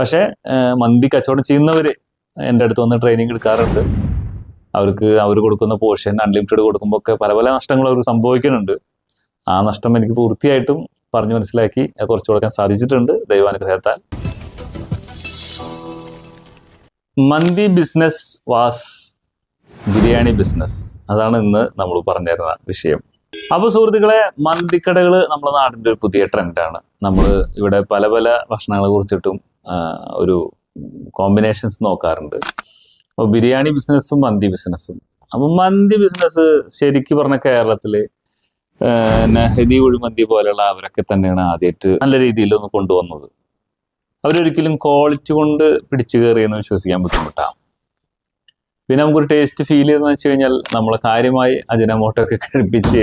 പക്ഷേ മന്തി കച്ചവടം ചെയ്യുന്നവർ എന്റെ അടുത്ത് വന്ന് ട്രെയിനിങ് എടുക്കാറുണ്ട്. അവർക്ക് അവർ കൊടുക്കുന്ന പോർഷൻ അൺലിമിറ്റഡ് കൊടുക്കുമ്പോൾ ഒക്കെ പല പല നഷ്ടങ്ങൾ അവർ സംഭവിക്കുന്നുണ്ട്. ആ നഷ്ടം എനിക്ക് പൂർത്തിയായിട്ടും പറഞ്ഞു മനസ്സിലാക്കി കുറച്ച് കൊടുക്കാൻ സാധിച്ചിട്ടുണ്ട് ദൈവാനുഗ്രഹത്താൽ. മന്തി ബിസിനസ് വാസ് ബിരിയാണി ബിസിനസ് അതാണ് ഇന്ന് നമ്മൾ പറഞ്ഞിരുന്ന വിഷയം. അപ്പോൾ സുഹൃത്തുക്കളെ മന്തിക്കടകൾ നമ്മുടെ നാടിന്റെ ഒരു പുതിയ ട്രെൻഡാണ് നമ്മൾ ഇവിടെ പല പല ഭക്ഷണങ്ങളെ കുറിച്ചിട്ടും ഒരു കോമ്പിനേഷൻസ് നോക്കാറുണ്ട്. അപ്പോൾ ബിരിയാണി ബിസിനസ്സും മന്തി ബിസിനസ്സും അപ്പം മന്തി ബിസിനസ് ശരിക്കും പറഞ്ഞ കേരളത്തിൽ നെഹദി ഒഴിമന്തി പോലെയുള്ള അവരൊക്കെ തന്നെയാണ് ആദ്യമായിട്ട് നല്ല രീതിയിൽ ഒന്ന് കൊണ്ടുവന്നത്. അവരൊരിക്കലും ക്വാളിറ്റി കൊണ്ട് പിടിച്ചു കയറിയെന്ന് വിശ്വസിക്കാൻ ബുദ്ധിമുട്ടാണ് പിന്നെ നമുക്കൊരു ടേസ്റ്റ് ഫീൽ ചെയ്തെന്ന് വെച്ച് കഴിഞ്ഞാൽ നമ്മൾ കാര്യമായി അജിനമോട്ടൊക്കെ കഴിപ്പിച്ച്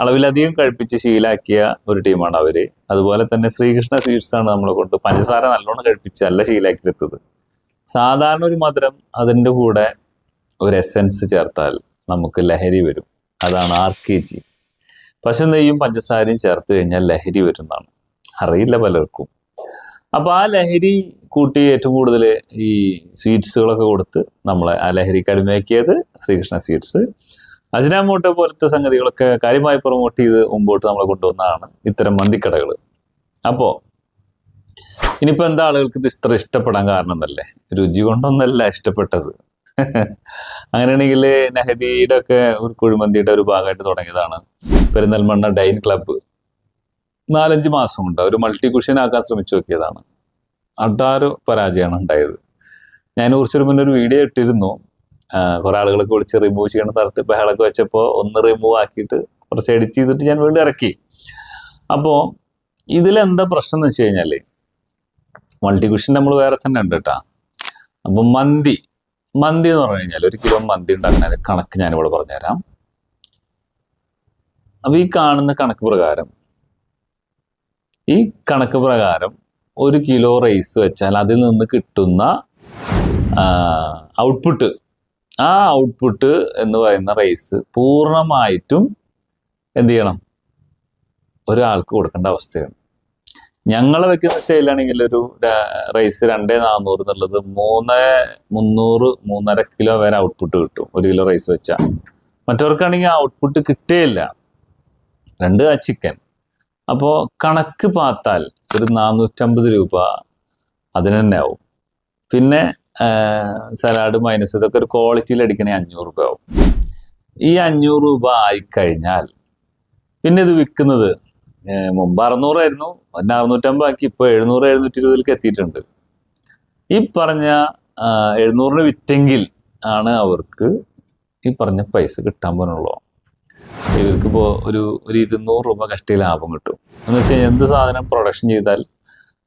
അളവിലധികം കഴിപ്പിച്ച് ശീലാക്കിയ ഒരു ടീമാണ് അവർ. അതുപോലെ തന്നെ ശ്രീകൃഷ്ണ സ്വീറ്റ്സ് ആണ് നമ്മളെ കൊണ്ട് പഞ്ചസാര നല്ലോണം കഴിപ്പിച്ച് അല്ല ശീലാക്കിയെടുത്തത്. സാധാരണ ഒരു മധുരം അതിന്റെ കൂടെ ഒരു എസെൻസ് ചേർത്താൽ നമുക്ക് ലഹരി വരും. അതാണ് ആർ കെ ജി പശു നെയ്യും പഞ്ചസാരയും ചേർത്ത് കഴിഞ്ഞാൽ ലഹരി വരുന്നതാണ് അറിയില്ല പലർക്കും. അപ്പോൾ ആ ലഹരി കൂട്ടി ഏറ്റവും കൂടുതൽ ഈ സ്വീറ്റ്സുകളൊക്കെ കൊടുത്ത് നമ്മളെ ആ ലഹരിക്ക് അടിമയാക്കിയത് ശ്രീകൃഷ്ണ സ്വീറ്റ്സ്. അജിനാമോട്ടോ പോലത്തെ സംഗതികളൊക്കെ കാര്യമായി പ്രൊമോട്ട് ചെയ്ത് മുമ്പോട്ട് നമ്മളെ കൊണ്ടുവന്നതാണ് ഇത്തരം മന്തിക്കടകൾ അപ്പോൾ ഇനിയിപ്പോൾ എന്താ ആളുകൾക്ക് ഇത് ഇത്ര ഇഷ്ടപ്പെടാൻ കാരണം എന്നല്ലേ രുചി കൊണ്ടൊന്നല്ല ഇഷ്ടപ്പെട്ടത്. അങ്ങനെയാണെങ്കിൽ നെഹദിയുടെ ഒക്കെ ഒരു കുഴിമന്തിയുടെ ഒരു ഭാഗമായിട്ട് തുടങ്ങിയതാണ്. Perinthalmanna dine club. നാലഞ്ച് മാസം കൊണ്ട് ഒരു മൾട്ടി കുഷ്യൻ ആക്കാൻ ശ്രമിച്ചു നോക്കിയതാണ്. അട്ടാരോ പരാജയമാണ് ഉണ്ടായത്. ഞാൻ കുറച്ചൊരു മുന്നേ ഒരു വീഡിയോ ഇട്ടിരുന്നു. കുറെ ആളുകളൊക്കെ വിളിച്ച് റിമൂവ് ചെയ്യണം തരട്ട് ബഹളൊക്കെ വെച്ചപ്പോൾ ഒന്ന് റിമൂവ് ആക്കിയിട്ട് കുറച്ച് എഡിറ്റ് ചെയ്തിട്ട് ഞാൻ വീണ്ടും ഇറക്കി. അപ്പോൾ ഇതിലെന്താ പ്രശ്നം എന്ന് വെച്ച് കഴിഞ്ഞാൽ മൾട്ടി കുഷ്യൻ നമ്മൾ വേറെ തന്നെ ഉണ്ട് കേട്ടാ അപ്പം മന്തി മന്തി എന്ന് പറഞ്ഞു കഴിഞ്ഞാൽ ഒരു കിലോ മന്തി ഉണ്ടാക്കുന്ന കണക്ക് ഞാനിവിടെ പറഞ്ഞുതരാം. അപ്പൊ ഈ കാണുന്ന കണക്ക് പ്രകാരം ഈ കണക്ക് പ്രകാരം ഒരു കിലോ റൈസ് വെച്ചാൽ അതിൽ നിന്ന് കിട്ടുന്ന ഔട്ട്പുട്ട് ആ ഔട്ട്പുട്ട് എന്ന് പറയുന്ന റേസ് പൂർണമായിട്ടും എന്ത് ചെയ്യണം? ഒരാൾക്ക് കൊടുക്കേണ്ട അവസ്ഥയാണ്. ഞങ്ങൾ വെക്കുന്ന സ്റ്റൈലാണെങ്കിൽ ഒരു റൈസ് രണ്ടേ നാന്നൂറ് എന്നുള്ളത് മൂന്ന് മുന്നൂറ് മൂന്നര കിലോ വരെ ഔട്ട്പുട്ട് കിട്ടും. ഒരു കിലോ റൈസ് വെച്ചാൽ മറ്റവർക്കാണെങ്കിൽ ഔട്ട്പുട്ട് കിട്ടേയില്ല. രണ്ട് ആ ചിക്കൻ അപ്പോൾ കണക്ക് പാത്താൽ ഒരു നാനൂറ്റമ്പത് രൂപ അതിന് തന്നെ ആവും. പിന്നെ സലാഡ് മൈനസ് ഇതൊക്കെ ഒരു ക്വാളിറ്റിയിൽ അടിക്കണേ അഞ്ഞൂറ് രൂപ ആവും. ഈ അഞ്ഞൂറ് രൂപ ആയിക്കഴിഞ്ഞാൽ പിന്നെ ഇത് വിൽക്കുന്നത് മുമ്പ് അറുന്നൂറായിരുന്നു പിന്നെ അറുന്നൂറ്റമ്പത് ആക്കി ഇപ്പോൾ എഴുന്നൂറ് എഴുന്നൂറ്റി ഇരുപതിലേക്ക് എത്തിയിട്ടുണ്ട്. ഈ പറഞ്ഞ എഴുന്നൂറിന് വിറ്റെങ്കിൽ ആണ് അവർക്ക് ഈ പറഞ്ഞ പൈസ കിട്ടാൻ പോലുള്ളൂ ഇവർക്കിപ്പോൾ ഒരു ഒരു ഇരുന്നൂറ് രൂപ കഷ്ടി ലാഭം കിട്ടും. എന്ന് വെച്ച് കഴിഞ്ഞാൽ എന്ത് സാധനം പ്രൊഡക്ഷൻ ചെയ്താൽ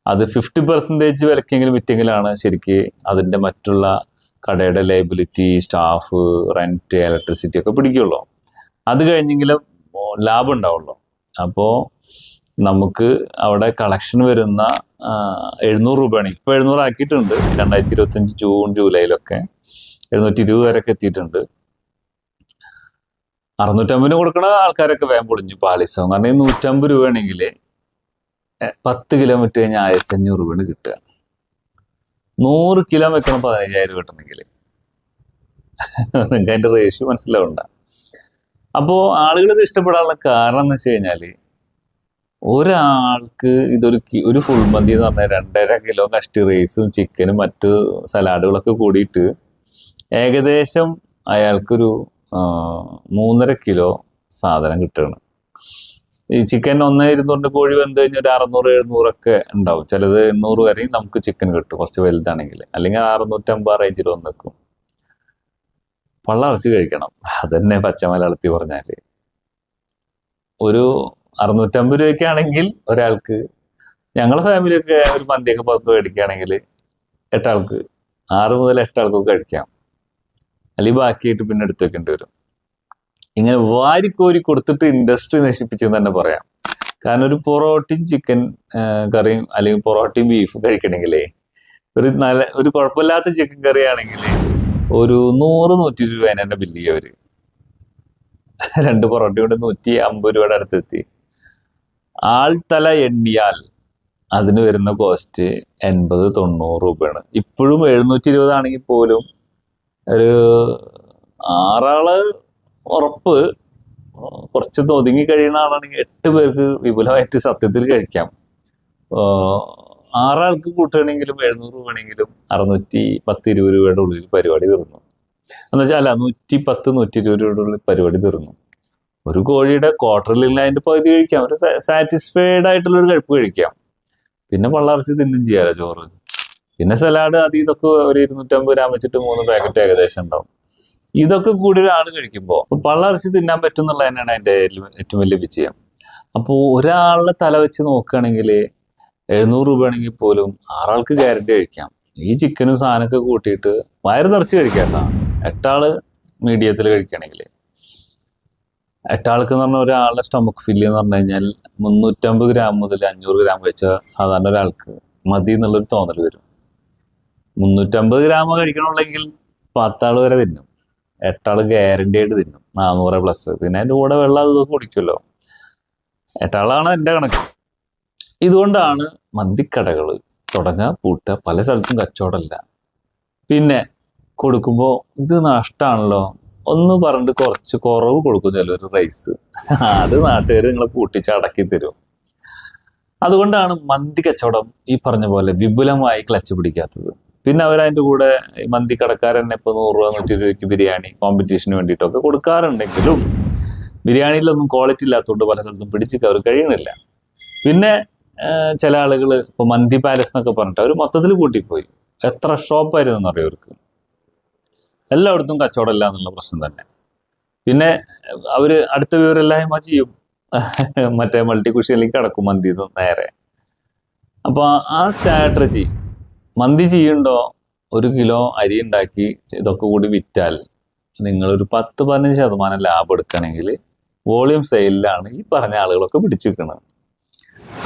അത് ഫിഫ്റ്റി പെർസെന്റേജ് വിലക്കെങ്കിലും വിറ്റെങ്കിലാണ് ശരിക്ക് അതിന്റെ മറ്റുള്ള കടയുടെ ലേബിലിറ്റി സ്റ്റാഫ് റെന്റ് ഇലക്ട്രിസിറ്റി ഒക്കെ പിടിക്കുള്ളൂ. അത് കഴിഞ്ഞെങ്കിലും ലാഭം ഉണ്ടാവുള്ളൂ. അപ്പോൾ നമുക്ക് അവിടെ കളക്ഷൻ വരുന്ന എഴുന്നൂറ് രൂപയാണ്. ഇപ്പോൾ എഴുന്നൂറ് ആക്കിയിട്ടുണ്ട്. രണ്ടായിരത്തി ഇരുപത്തഞ്ച് ജൂൺ ജൂലൈയിലൊക്കെ എഴുന്നൂറ്റി ഇരുപത് വരെയൊക്കെ എത്തിയിട്ടുണ്ട്. അറുന്നൂറ്റമ്പതിന് കൊടുക്കുന്ന ആൾക്കാരൊക്കെ വേഗം പൊളിഞ്ഞു പാലിസം കാരണം ഈ നൂറ്റമ്പത് രൂപയാണെങ്കിൽ പത്ത് കിലോമീറ്റർ കഴിഞ്ഞാൽ ആയിരത്തി അഞ്ഞൂറ് രൂപയാണ് കിട്ടുക. നൂറ് കിലോ വെക്കണം രൂപ കിട്ടണമെങ്കിൽ. നിങ്ങൾക്ക് അതിന്റെ റേഷ്യോ മനസ്സിലാവണ്ട. അപ്പോൾ ആളുകൾ ഇത് ഇഷ്ടപ്പെടാനുള്ള കാരണം എന്ന് വെച്ച് കഴിഞ്ഞാൽ ഒരാൾക്ക് ഇതൊരു ഒരു ഫുൾ മന്തി എന്ന് പറഞ്ഞാൽ രണ്ടര കിലോ കഷ്ടി റൈസും ചിക്കനും മറ്റു സലാഡുകളൊക്കെ കൂടിയിട്ട് ഏകദേശം അയാൾക്കൊരു മൂന്നര കിലോ സാധനം കിട്ടുകയാണ്. ഈ ചിക്കൻ ഒന്നേ കോഴി വെന്ത് കഴിഞ്ഞാൽ ഒരു അറുന്നൂറ് എഴുന്നൂറൊക്കെ ഉണ്ടാവും. ചിലത് എണ്ണൂറ് വരെയും നമുക്ക് ചിക്കൻ കിട്ടും കുറച്ച് വലുതാണെങ്കിൽ. അല്ലെങ്കിൽ അറുന്നൂറ്റമ്പത് റേഞ്ചിൽ വന്ന് നിൽക്കും. പള്ളറച്ച് കഴിക്കണം. അതന്നെ പച്ച മലയാളത്തിൽ പറഞ്ഞാൽ ഒരു അറുന്നൂറ്റമ്പത് രൂപയ്ക്കാണെങ്കിൽ ഒരാൾക്ക് ഞങ്ങളെ ഫാമിലിയൊക്കെ ഒരു മന്തിയൊക്കെ പുറത്ത് മേടിക്കുകയാണെങ്കിൽ എട്ടാൾക്ക് ആറ് മുതൽ എട്ടാൾക്കൊക്കെ കഴിക്കാം. അല്ലെങ്കിൽ ബാക്കിയായിട്ട് പിന്നെ എടുത്ത് വെക്കേണ്ടി വരും. ഇങ്ങനെ വാരിക്കോരി കൊടുത്തിട്ട് ഇൻഡസ്ട്രി നശിപ്പിച്ചെന്ന് തന്നെ പറയാം. കാരണം ഒരു പൊറോട്ടയും ചിക്കൻ കറിയും അല്ലെങ്കിൽ പൊറോട്ടയും ബീഫും കഴിക്കണമെങ്കിലേ ഒരു നല്ല ഒരു കുഴപ്പമില്ലാത്ത ചിക്കൻ കറി ആണെങ്കിൽ ഒരു നൂറ് നൂറ്റി രൂപ തന്നെ ബില്ല് ചെയ്യും അവർ രണ്ട് പൊറോട്ടയും കൊണ്ട് നൂറ്റി അമ്പത് രൂപയുടെ അടുത്തെത്തി. ആൾത്തല എണ്ണിയാൽ അതിന് വരുന്ന കോസ്റ്റ് എൺപത് തൊണ്ണൂറ് രൂപയാണ്. ഇപ്പോഴും എഴുന്നൂറ്റി ഇരുപതാണെങ്കിൽ പോലും ഒരു ആറാൾ ഉറപ്പ് കുറച്ച് ഒതുങ്ങി കഴിയുന്ന ആളാണെങ്കിൽ എട്ട് പേർക്ക് വിപുലമായിട്ട് സത്യത്തിൽ കഴിക്കാം. ആറാൾക്ക് കൂട്ടുകയാണെങ്കിലും എഴുന്നൂറ് രൂപയാണെങ്കിലും അറുന്നൂറ്റി പത്ത് ഇരുപത് രൂപയുടെ ഉള്ളിൽ പരിപാടി തീർന്നു. എന്നുവെച്ചാൽ അല്ല നൂറ്റി പത്ത് നൂറ്റി ഇരുപത് രൂപയുടെ ഉള്ളിൽ പരിപാടി തീർന്നു. ഒരു കോഴിയുടെ ക്വാർട്ടറിൽ അതിന്റെ പകുതി കഴിക്കാം. ഒരു സാറ്റിസ്ഫൈഡ് ആയിട്ടുള്ള ഒരു കഴിപ്പ് കഴിക്കാം. പിന്നെ പള്ളാർച്ച തിന്നും ചെയ്യാലോ ചോറ്. പിന്നെ സലാഡ് അത് ഒരു ഇരുന്നൂറ്റമ്പത് ഗ്രാം വെച്ചിട്ട് മൂന്ന് പാക്കറ്റ് ഏകദേശം ഉണ്ടാവും. ഇതൊക്കെ കൂടി ഒരാൾ കഴിക്കുമ്പോൾ പള്ളറിച്ച് തിന്നാൻ പറ്റും എന്നുള്ളത് തന്നെയാണ് അതിന്റെ ഏറ്റവും വലിയ വിജയം. അപ്പോൾ ഒരാളുടെ തല വെച്ച് നോക്കുകയാണെങ്കിൽ എഴുന്നൂറ് രൂപ ആണെങ്കിൽ പോലും ആറാൾക്ക് ഗ്യാരണ്ടി കഴിക്കാം. ഈ ചിക്കനും സാധനമൊക്കെ കൂട്ടിയിട്ട് വയറ് നിറച്ച് കഴിക്കാം എട്ടാൾ മീഡിയത്തിൽ കഴിക്കുകയാണെങ്കിൽ എട്ടാൾക്ക് എന്ന് പറഞ്ഞാൽ ഒരാളുടെ സ്റ്റൊമക്ക് ഫില്ല് എന്ന് പറഞ്ഞു കഴിഞ്ഞാൽ മുന്നൂറ്റമ്പത് ഗ്രാം മുതൽ അഞ്ഞൂറ് ഗ്രാം കഴിച്ച സാധാരണ ഒരാൾക്ക് മതി എന്നുള്ളൊരു തോന്നൽ വരും. മുന്നൂറ്റമ്പത് ഗ്രാം കഴിക്കണമുള്ളെങ്കിൽ പത്താൾ വരെ തിന്നും. എട്ടാൾ ഗ്യാരണ്ടി ആയിട്ട് തിന്നും. നാനൂറ് പ്ലസ് പിന്നെ അതിന്റെ കൂടെ വെള്ളം അത് കുടിക്കുമല്ലോ. എട്ടാളാണ് എന്റെ കണക്ക്. ഇതുകൊണ്ടാണ് മന്തിക്കടകൾ തുടങ്ങാൻ പൂട്ടുക. പല സ്ഥലത്തും കച്ചവടമല്ല. പിന്നെ കൊടുക്കുമ്പോൾ ഇത് നഷ്ടമാണല്ലോ ഒന്ന് പറഞ്ഞിട്ട് കുറച്ച് കുറവ് കൊടുക്കും ഒരു റൈസ് അത് നാട്ടുകാർ നിങ്ങളെ പൂട്ടിച്ച് അടക്കി തരും. അതുകൊണ്ടാണ് മന്തി കച്ചവടം ഈ പറഞ്ഞ പോലെ വിപുലമായി ക്ലച്ച് പിടിക്കാത്തത്. പിന്നെ അവർ അതിന്റെ കൂടെ മന്തി കടക്കാരൻ ഇപ്പോൾ നൂറ് രൂപ നൂറ്റി രൂപയ്ക്ക് ബിരിയാണി കോമ്പറ്റീഷന് വേണ്ടിയിട്ടൊക്കെ കൊടുക്കാറുണ്ടെങ്കിലും ബിരിയാണിയിലൊന്നും ക്വാളിറ്റി ഇല്ലാത്തതുകൊണ്ട് പല സ്ഥലത്തും പിടിച്ച് അവർ കഴിയണില്ല പിന്നെ ചില ആളുകൾ ഇപ്പോൾ മന്തി പാലസ് എന്നൊക്കെ പറഞ്ഞിട്ട് അവർ മൊത്തത്തിൽ കൂട്ടിപ്പോയി. എത്ര ഷോപ്പായിരുന്നു എന്നറിയാം അവർക്ക്? എല്ലായിടത്തും കച്ചവടമില്ല എന്നുള്ള പ്രശ്നം തന്നെ. പിന്നെ അവർ അടുത്ത വിവരമില്ലായ്മ ചെയ്യും. മറ്റേ മൾട്ടി കുഷിയിലേക്ക് കടക്കും മന്തി നേരെ. അപ്പോൾ ആ സ്ട്രാറ്റജി മന്തി ചെയ്യുണ്ടോ? ഒരു കിലോ അരി ഉണ്ടാക്കി ഇതൊക്കെ കൂടി വിറ്റാൽ നിങ്ങളൊരു പത്ത് പതിനഞ്ച് ശതമാനം ലാഭം എടുക്കുകയാണെങ്കിൽ വോളിയം സെയിലിലാണ് ഈ പറഞ്ഞ ആളുകളൊക്കെ പിടിച്ചിരിക്കുന്നത്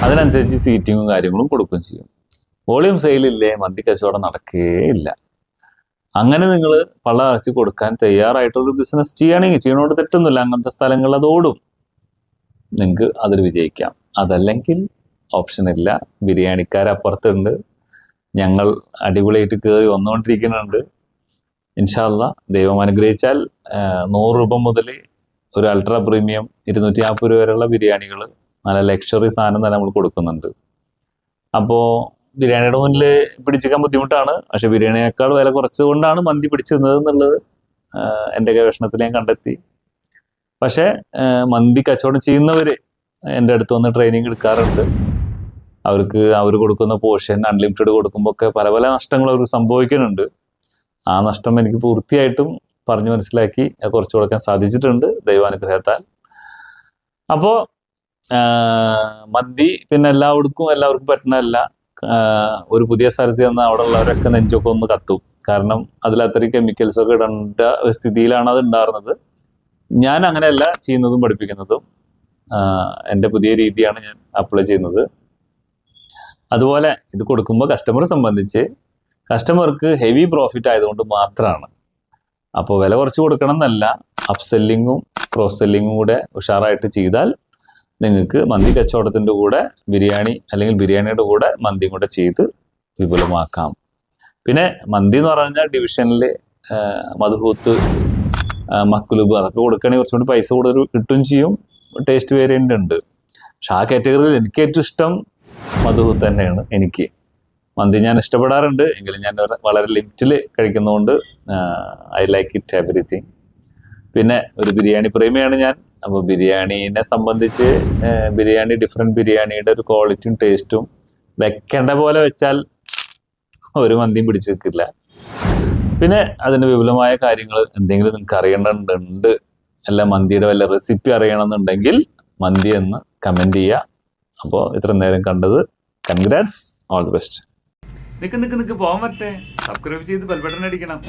അതിനനുസരിച്ച് സീറ്റിങ്ങും കാര്യങ്ങളും കൊടുക്കുകയും ചെയ്യും. വോളിയം സെയിലില്ലേ? മന്തി കച്ചവടം നടക്കുകയില്ല അങ്ങനെ നിങ്ങൾ പള്ള അടച്ച് കൊടുക്കാൻ തയ്യാറായിട്ടുള്ള ബിസിനസ് ചെയ്യുകയാണെങ്കിൽ ചെയ്യണോട് തെറ്റൊന്നുമില്ല. അങ്ങനത്തെ സ്ഥലങ്ങൾ അതോടും നിങ്ങൾക്ക് അതിൽ വിജയിക്കാം. അതല്ലെങ്കിൽ ഓപ്ഷൻ ഇല്ല. ബിരിയാണിക്കാർ അപ്പുറത്തുണ്ട് ഞങ്ങൾ അടിപൊളിയായിട്ട് കയറി വന്നുകൊണ്ടിരിക്കുന്നുണ്ട്. ഇൻഷാല്ല ദൈവം അനുഗ്രഹിച്ചാൽ നൂറ് രൂപ മുതൽ ഒരു അൾട്രാ പ്രീമിയം ഇരുന്നൂറ്റി നാൽപ്പത് രൂപ വരെയുള്ള ബിരിയാണികൾ നല്ല ലക്ഷറി സാധനം തന്നെ നമ്മൾ കൊടുക്കുന്നുണ്ട്. അപ്പോൾ ബിരിയാണിയുടെ മുന്നിൽ പിടിച്ചേക്കാൻ ബുദ്ധിമുട്ടാണ്. പക്ഷെ ബിരിയാണിയേക്കാൾ വില കുറച്ചുകൊണ്ടാണ് മന്തി പിടിച്ചിരുന്നത് എന്നുള്ളത് എന്റെ ഗവേഷണത്തിൽ ഞാൻ കണ്ടെത്തി. പക്ഷേ മന്തി കച്ചവടം ചെയ്യുന്നവർ എന്റെ അടുത്ത് വന്ന് ട്രെയിനിങ് എടുക്കാറുണ്ട്. അവർക്ക് അവർ കൊടുക്കുന്ന പോർഷൻ അൺലിമിറ്റഡ് കൊടുക്കുമ്പോൾ ഒക്കെ പല പല നഷ്ടങ്ങൾ അവർ സംഭവിക്കുന്നുണ്ട്. ആ നഷ്ടം എനിക്ക് പൂർത്തിയായിട്ടും പറഞ്ഞു മനസ്സിലാക്കി കുറച്ചു കൊടുക്കാൻ സാധിച്ചിട്ടുണ്ട് ദൈവാനുഗ്രഹത്താൽ. അപ്പോൾ മന്തി പിന്നെ എല്ലാവർക്കും എല്ലാവർക്കും പറ്റണമല്ല ഒരു പുതിയ സ്ഥലത്ത് ചെന്ന് അവിടെ ഉള്ളവരൊക്കെ നെഞ്ചൊക്കെ ഒന്ന് കത്തും. കാരണം അതിൽ അത്രയും കെമിക്കൽസ് ഒക്കെ ഇടേണ്ട സ്ഥിതിയിലാണ് അത് ഉണ്ടായിരുന്നത്. ഞാൻ അങ്ങനെയല്ല ചെയ്യുന്നതും പഠിപ്പിക്കുന്നതും. എന്റെ പുതിയ രീതിയാണ് ഞാൻ അപ്ലൈ ചെയ്യുന്നത്. അതുപോലെ ഇത് കൊടുക്കുമ്പോൾ കസ്റ്റമർ സംബന്ധിച്ച് കസ്റ്റമർക്ക് ഹെവി പ്രോഫിറ്റ് ആയതുകൊണ്ട് മാത്രമാണ് അപ്പോൾ വില കുറച്ച് കൊടുക്കണം എന്നല്ല അപ്സെല്ലിങ്ങും ക്രോസ് സെല്ലിങ്ങും കൂടെ ഉഷാറായിട്ട് ചെയ്താൽ നിങ്ങൾക്ക് മന്തി കച്ചവടത്തിന്റെ കൂടെ ബിരിയാണി അല്ലെങ്കിൽ ബിരിയാണിയുടെ കൂടെ മന്തിയും കൂടെ ചെയ്ത് വിപുലമാക്കാം. പിന്നെ മന്തി എന്ന് പറഞ്ഞാൽ ഡിവിഷനിൽ മധുഹൂത്ത് മക്കുലുബ് അതൊക്കെ കൊടുക്കുകയാണെങ്കിൽ കുറച്ചും കൂടി പൈസ കൂടുതൽ കിട്ടുകയും ചെയ്യും. ടേസ്റ്റ് വേരിയന്റ് ഉണ്ട്. പക്ഷെ ആ കാറ്റഗറിയിൽ എനിക്ക് ഏറ്റവും ഇഷ്ടം മധുഹൂത്ത് തന്നെയാണ് എനിക്ക്. മന്തി ഞാൻ ഇഷ്ടപ്പെടാറുണ്ട്. എങ്കിലും ഞാൻ വളരെ ലിമിറ്റിൽ കഴിക്കുന്നതുകൊണ്ട് ഐ ലൈക്ക് ഇറ്റ് എവറിത്തിങ് പിന്നെ ഒരു ബിരിയാണി പ്രേമിയാണ് ഞാൻ. അപ്പോൾ ബിരിയാണീനെ സംബന്ധിച്ച് ബിരിയാണി ഡിഫറെന്റ് ബിരിയാണിയുടെ ഒരു ക്വാളിറ്റിയും ടേസ്റ്റും വെക്കേണ്ട പോലെ വെച്ചാൽ ഒരു മന്തിയും പിടിച്ചു നിൽക്കില്ല പിന്നെ അതിന് വിപുലമായ കാര്യങ്ങൾ എന്തെങ്കിലും നിങ്ങൾക്ക് അറിയേണ്ടതുണ്ട് അല്ല മന്തിയുടെ വല്ല റെസിപ്പി അറിയണമെന്നുണ്ടെങ്കിൽ മന്തി എന്ന് കമന്റ് ചെയ്യുക. അപ്പോൾ ഇത്ര നേരം കണ്ടത്. കൺഗ്രാറ്റ്സ് ഓൾ ദി ബെസ്റ്റ് നിൽക്ക് നിൽക്ക് നിൽക്ക് പോകാൻ പറ്റേ. സബ്സ്ക്രൈബ് ചെയ്ത് ബെൽബട്ടൺ അടിക്കണം.